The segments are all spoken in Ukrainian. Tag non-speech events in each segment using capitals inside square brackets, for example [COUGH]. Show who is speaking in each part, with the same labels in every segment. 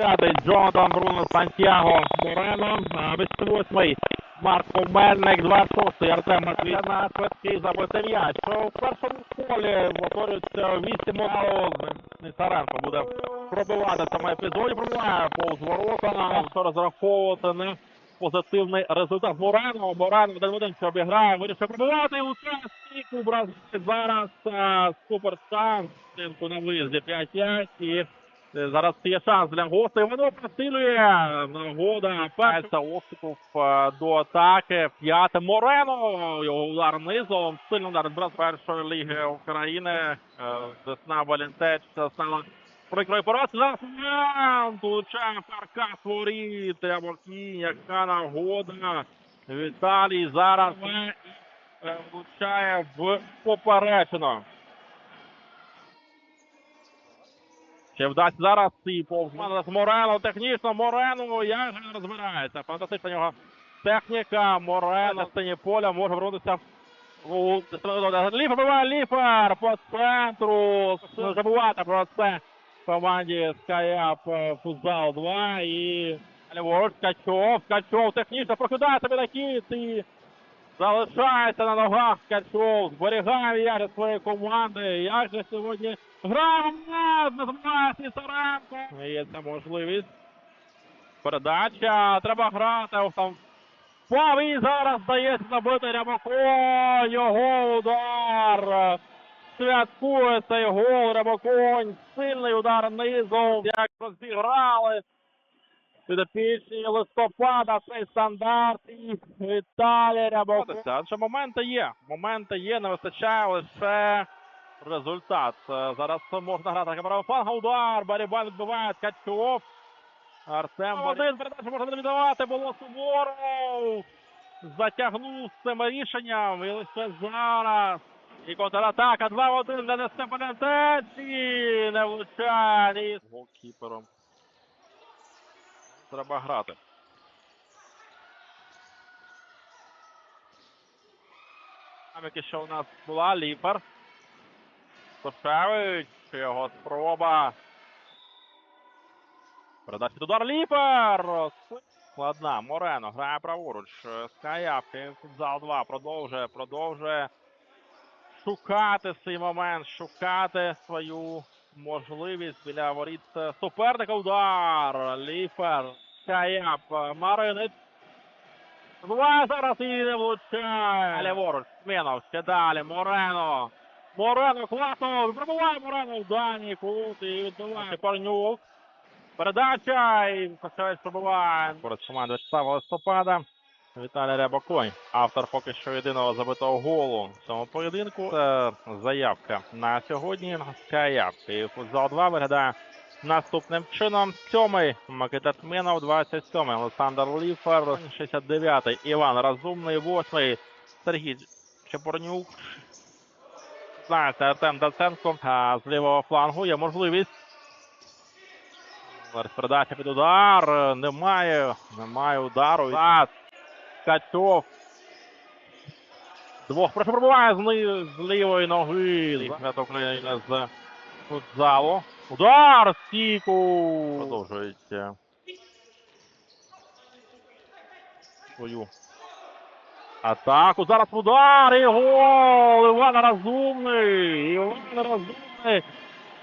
Speaker 1: П'ятий Джонатан Бруно Сантьяго Морено. 28-й Марко Мельник, 26-й Артем Матвій на швидкий забитий м'яч. У першому колі повторюється 8 балів. Несаренко буде пробивати в цьому епізоді. Пробиває повз ворота. Що розраховувати на позитивний результат. Морено, Морено один в один що обіграє, вирішив пробивати і лука бразиль зараз е, супер шанс. На виїзді 5-5 і е, зараз є шанс для гостей. Воно посилює нагода. Перша Осипов е, до атаки. П'яте Морено. Його удар низом. Сильний удар брат першої ліги України. Е, Десна Валентеч стала прикрою момент. Влучає паркас воріт. Рябокінь. Яка нагода. Віталій зараз е, влучає в поперечину. Чи вдасться зараз і повз Морено технічно Морено як же розбирається. Фантастична нього техніка. Морено на сцені поля може вернутися у Ліфер буває Ліфер по центру. Забувати про це команді Скаяп Футзал 2 і Ліворуч Ткачов. Ткачов технічно прокидає собі на кіт і залишається на ногах Ткачов. Зберігає від своєї команди. Як же сьогодні не забуває Сісаренко. Є ця можливість. Передача. Треба грати. Ох, Там впав зараз здається забити Рябако. Його удар. Святкує цей гол Рябаконь. Сильний удар низом. Як розіграли. Підопічні листопада, цей стандарт і Віталій Рябаков. Адже моменти є. Моменти є, не вистачає лише результат. Е, Зараз можна грати права фланга. Удар. Барібан відбиває Ткачов. Артем один передачу можна віддавати. Було Суворов. Затягнув з цим рішенням. І лише зараз. І контратака 2-1 для Нестепанентеці. Не влучає. Голкіпером. Треба грати. Динаміки, що у нас була, Ліпер. Сошевич, його спроба. Передача під удар Ліпер. Складна. Морено грає праворуч. Скаяпки. Футзал 2 продовжує, продовжує шукати цей момент, шукати свою можливість біля воріт суперника. Удар. Ліфер. Скаяп. Маринець. Буває зараз і не влучає. Ліворуч. Смінов. Ще далі. Морено. Морено класно. Пробиває Морено в даній кут і відбиває Парнюк. Передача і Косовець пробиває. Поряд команди Вячеслава листопада. Віталій Рябоконь, автор поки що єдиного забитого голу в цьому поєдинку. Це заявка на сьогодні. Скаяп. І футзал 2 виглядає наступним чином. Сьомий Микита Тминов, 27-й Олександр Ліфер, 69-й Іван Разумний, 8-й Сергій Чепорнюк. 16-й Артем Даценко. А з лівого флангу є можливість. Передача під удар. Немає. Немає удару. Пас. Ткачов. Двох прошу пробиває з, з лівої ноги. Свято України з футзалу. Удар! Стійку! Продовжують е, свою атаку. Зараз удар і гол! Іван Розумний! Іван Розумний!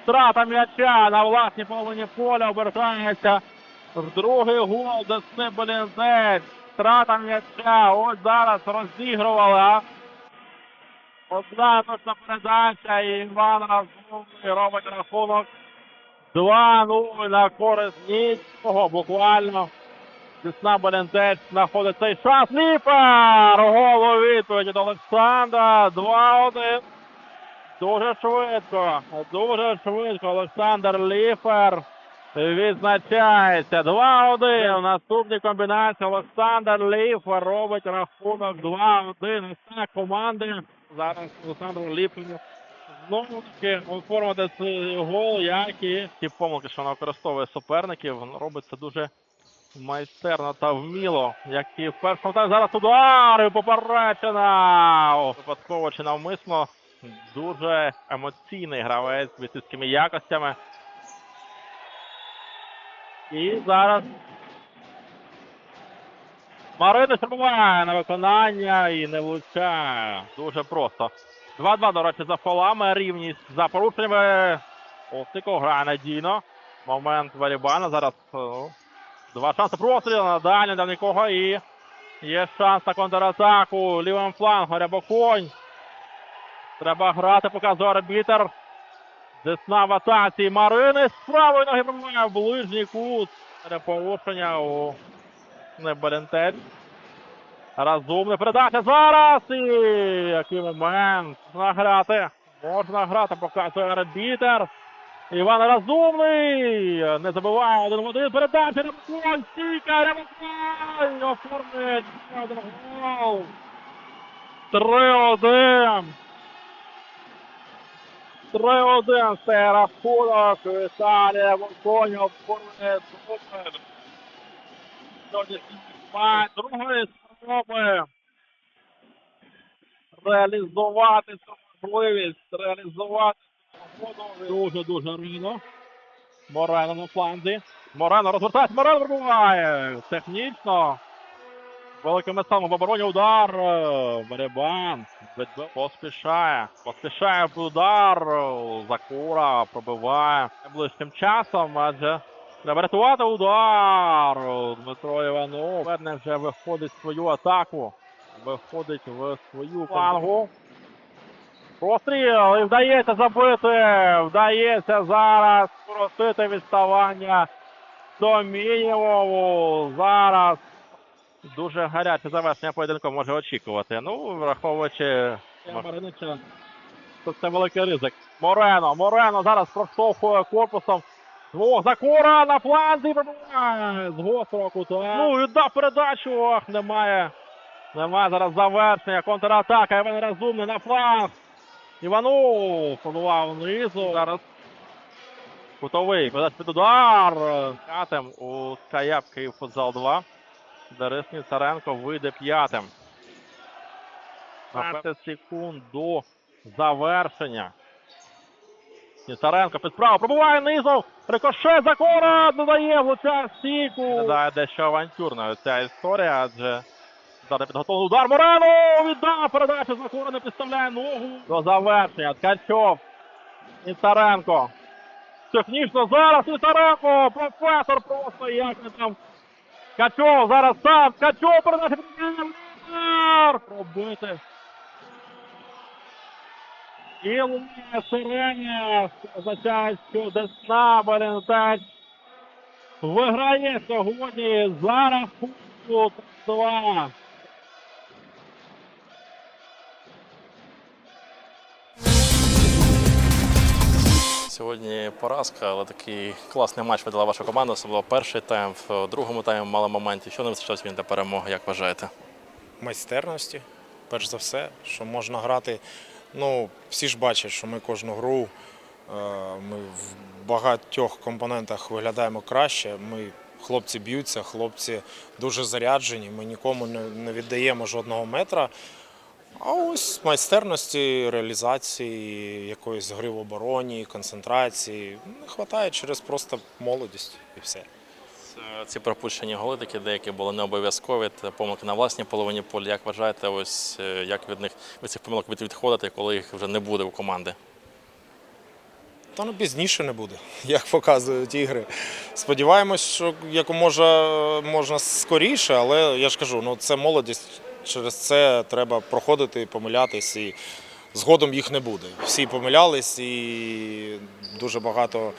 Speaker 1: Втрата м'яча на власній половині поля обертається. Другий гол Десне Белінзець. Втрата м'яча. Ось зараз розігрували. а. Одна точна передача і Іван Разумний робить рахунок 2-0 на користь Ніцького. Буквально Десна Белінзець знаходить цей шанс. Ліпер! Гол у відповідь від Олександра. 2-1. Дуже швидко, дуже швидко. Олександр Ліфер відзначається. 2-1. В наступній комбінації Олександр Ліфер робить рахунок 2-1. Ось команди. Зараз Олександр Ліфер знову таки оформити цей гол, як і ті помилки, що вона використовує суперників. Робить це дуже майстерно та вміло, як і в першому таймі. Зараз поперечена. О, Випадково чи навмисно. Дуже емоційний гравець з бійцівськими якостями. І зараз Марина пробуває на виконання і не влучає. Дуже просто. 2-2, до речі, за фолами, рівність за порушеннями. Остиков грає надійно. Момент Валібана. Зараз ну, два шанси прострілу на дальню для нікого і є шанс на контратаку. Лівим флангом Рябоконь. Треба грати, показує арбітер. Десна в атаці Марини. З правої ноги пробиває в ближній кут. Це у Небалентель. Розумна передача зараз. І який момент. Можна грати. Можна грати, показує арбітер. Іван Розумний. Не забуває один в один. Передача Рябоконь. Стійка Рябоконь. Оформлює один гол. 3-1. 3-1 це рахунок. Віталія Волконь оформлює супер. Сьогоднішній матч другої спроби реалізувати цю можливість, реалізувати цю нагоду. Дуже-дуже рано. Морено на фланзі. Морено розвертається, Морено пробиває. Технічно. Великими силами в обороні удар. е, Барабан. Поспішає. Поспішає удар. Закура пробиває найближчим часом, адже треба рятувати удар. Дмитро Іванов. Верне вже виходить в свою атаку. Виходить в свою флангу. Простріл і вдається забити. Вдається зараз скоротити відставання до мінімуму. Зараз дуже гаряче завершення поєдинку може очікувати. Ну, враховуючи Маринича, то це великий ризик. Морено, Морено зараз проштовхує корпусом. Двох Закура на фланзі пробиває з гострого кута. Ну, віддав передачу. Ох, немає. Немає зараз завершення. Контратака. Іван Розумний на фланг. Іванов подував внизу. Зараз кутовий. Передач під удар. П'ятим у Скаяп Київ футзал 2. Дарис Царенко вийде п'ятим. 15 секунд до завершення. Ніцаренко під справа пробуває низом. Рикошет Закора додає влучає стійку. Виглядає дещо авантюрною ця історія, адже зараз підготовлений удар. Морено віддав передачу Закора не підставляє ногу. До завершення. Ткачов. Ніцаренко. Технічно зараз Ніцаренко. Професор просто як не там. Ткачов зараз сам. Качов передача. Пробити. І лунає що означає, Десна Валентач виграє сьогодні за рахунку 2.
Speaker 2: Сьогодні поразка, але такий класний матч видала ваша команда, особливо перший тайм. В другому таймі мало моментів. Що не вистачило сьогодні для перемоги, як вважаєте?
Speaker 3: майстерності, перш за все, що можна грати. Ну, всі ж бачать, що ми кожну гру е, ми в багатьох компонентах виглядаємо краще. Ми хлопці б'ються, хлопці дуже заряджені. Ми нікому не віддаємо жодного метра. А ось майстерності, реалізації, якоїсь гри в обороні, концентрації не вистачає через просто молодість і все.
Speaker 2: Е, Ці пропущені голи такі деякі були не обов'язкові. Помилки на власній половині поля. Як вважаєте, ось е, як від них від цих помилок відходити, коли їх вже не буде у команди?
Speaker 3: Та ну пізніше не буде, [LAUGHS] як показують ігри. Сподіваємось, що якомога можна скоріше, але я ж кажу, ну це молодість. Через це треба проходити, помилятись, і згодом їх не буде. Всі помилялись, і дуже багато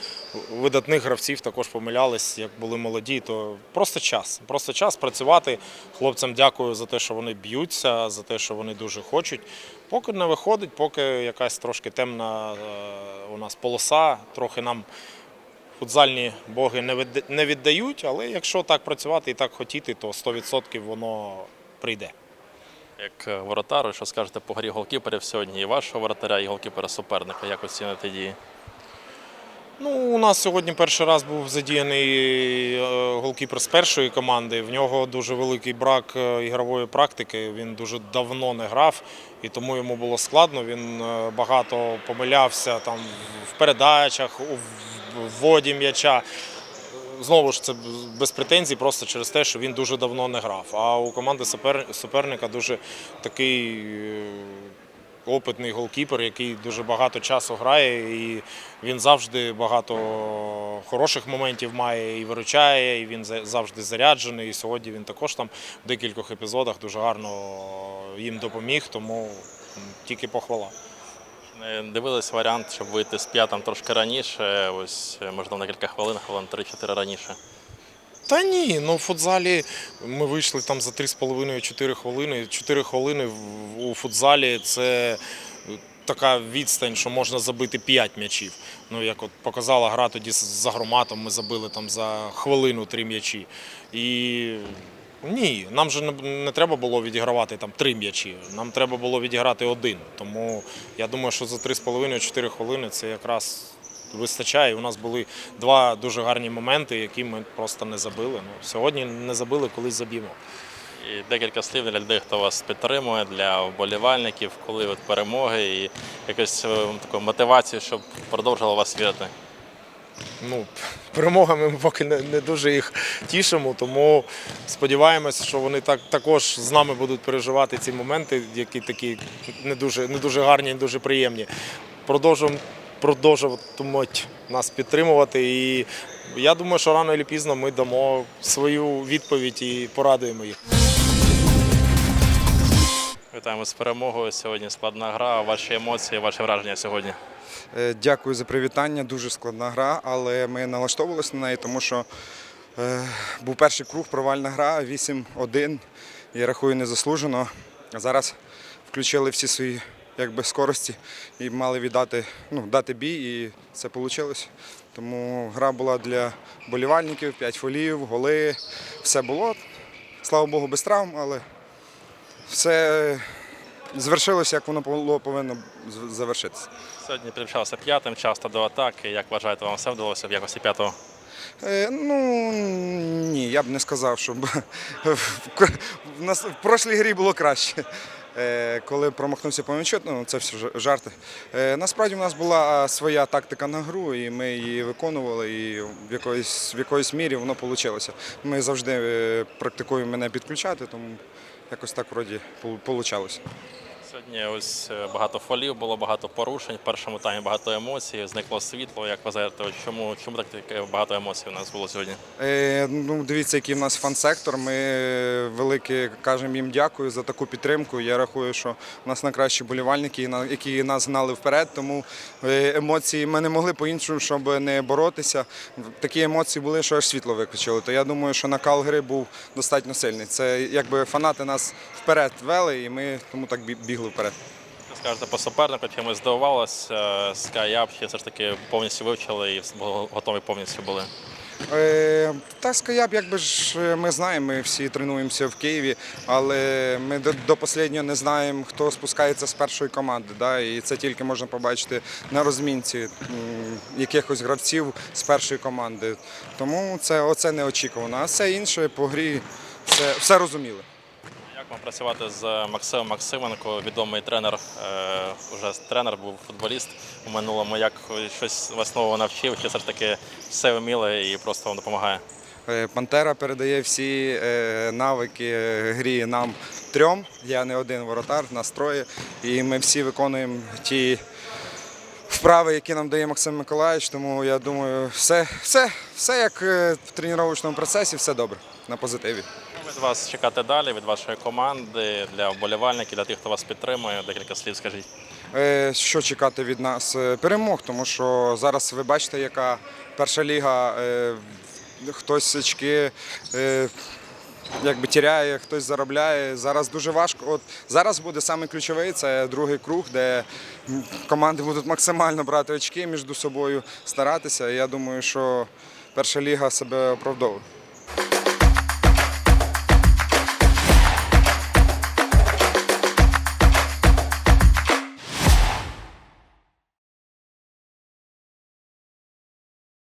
Speaker 3: видатних гравців також помилялись, як були молоді. То просто час. Просто час працювати. Хлопцям дякую за те, що вони б'ються, за те, що вони дуже хочуть. Поки не виходить, поки якась трошки темна е, у нас полоса, трохи нам футзальні боги не віддають, але якщо так працювати і так хотіти, то 100% воно прийде.
Speaker 2: Як е, воротару, що скажете по грі голкіперів сьогодні і вашого воротаря, і голкіпера суперника? Як оцінити дії?
Speaker 3: Ну, у нас сьогодні перший раз був задіяний е, голкіпер з першої команди. В нього дуже великий брак е, ігрової практики. Він дуже давно не грав, і тому йому було складно. Він багато помилявся там в передачах, у вводі м'яча. Знову ж це без претензій, просто через те, що він дуже давно не грав. А у команди суперника дуже такий е, опитний голкіпер, який дуже багато часу грає, і він завжди багато хороших моментів має і виручає, і він за- завжди заряджений. І сьогодні він також там в декількох епізодах дуже гарно їм допоміг, тому тільки похвала.
Speaker 2: Не дивились варіант, щоб вийти з п'ятом трошки раніше, ось е, можливо на кілька хвилин, хвилин 3-4 раніше.
Speaker 3: Та ні, ну в футзалі ми вийшли там за 3,5-4 хвилини. 4 хвилини у футзалі це така відстань, що можна забити 5 м'ячів. Ну, як от показала гра тоді за громатом, ми забили там за хвилину 3 м'ячі. І ні, нам же не, треба було відігравати там 3 м'ячі. Нам треба було відіграти один. Тому я думаю, що за 3,5-4 хвилини це якраз вистачає. У нас були два дуже гарні моменти, які ми просто не забили. Ну, сьогодні не забили, колись заб'ємо.
Speaker 2: І декілька слів для людей, хто вас підтримує, для вболівальників, коли от перемоги і якусь е, таку мотивацію, щоб продовжували вас вірити.
Speaker 3: Ну, перемогами ми поки не, не дуже їх тішимо, тому сподіваємось, що вони так, також з нами будуть переживати ці моменти, які такі не дуже, не дуже гарні, не дуже приємні. Продовжуємо продовжуватимуть нас підтримувати. І я думаю, що рано чи пізно ми дамо свою відповідь і порадуємо їх.
Speaker 2: Вітаємо з перемогою. Сьогодні складна гра. Ваші емоції, ваші враження сьогодні.
Speaker 4: Е, Дякую за привітання. Дуже складна гра, але ми налаштовувалися на неї, тому що е, був перший круг, провальна гра, 8-1. Я рахую незаслужено. Зараз включили всі свої якби, скорості і мали віддати, ну, дати бій, і це вийшло. Тому гра була для болівальників, 5 фолів, голи, все було. Слава Богу, без травм, але все звершилося, як воно було повинно завершитися.
Speaker 2: Сьогодні підключався п'ятим, часто до атаки. Як вважаєте, вам все вдалося в якості п'ятого?
Speaker 4: Е, ну ні, я б не сказав, щоб в нас в прошлій грі було краще. Е, коли промахнувся по м'ячу, ну це все жарти. Е, насправді в нас була своя тактика на гру, і ми її виконували, і в якоїсь, в якоїсь мірі воно вийшло. Ми завжди е, практикуємо мене підключати, тому якось так вроді вийшло.
Speaker 2: Сьогодні ось е, багато фолів, було багато порушень. В першому таймі багато емоцій, зникло світло. Як вважаєте, ось чому, чому так багато емоцій у нас було сьогодні?
Speaker 4: Е, ну, дивіться, який в нас фан-сектор. Ми велике кажемо їм дякую за таку підтримку. Я рахую, що у нас найкращі болівальники, які нас гнали вперед. Тому е, емоції ми не могли по-іншому, щоб не боротися. Такі емоції були, що аж світло виключили. То я думаю, що накал гри був достатньо сильний. Це якби фанати нас вперед вели, і ми тому так бі- бігли вперед.
Speaker 2: Скажете по супернику, чимось здивувалося, Skyup, чи все ж таки повністю вивчили і готові повністю були?
Speaker 4: Е, Та Скаяп, якби ж е, ми знаємо, ми всі тренуємося в Києві, але ми до, до останнього не знаємо, хто спускається з першої команди. Да? І це тільки можна побачити на розмінці м, якихось гравців з першої команди. Тому це оце неочікувано. А все інше по грі все, все розуміли.
Speaker 2: Працювати з Максимом Максименко, відомий тренер, е, вже тренер був футболіст у минулому. Як щось вас нового навчив, чи все ж таки все вміли і просто вам допомагає?
Speaker 4: Е, Пантера передає всі е, навики е, грі нам трьом. Я не один воротар, нас троє. І ми всі виконуємо ті вправи, які нам дає Максим Миколаївич. Тому я думаю, все, все, все як е, в тренувальному процесі, все добре, на позитиві.
Speaker 2: Вас чекати далі, від вашої команди, для вболівальників, для тих, хто вас підтримує. Декілька слів скажіть.
Speaker 4: Е, Що чекати від нас? Е, Перемог, тому що зараз ви бачите, яка перша ліга, е, хтось очки якби тіряє, хтось заробляє. Зараз дуже важко. От зараз буде саме ключовий, це другий круг, де команди будуть максимально брати очки між собою, старатися. Я думаю, що перша ліга себе оправдовує.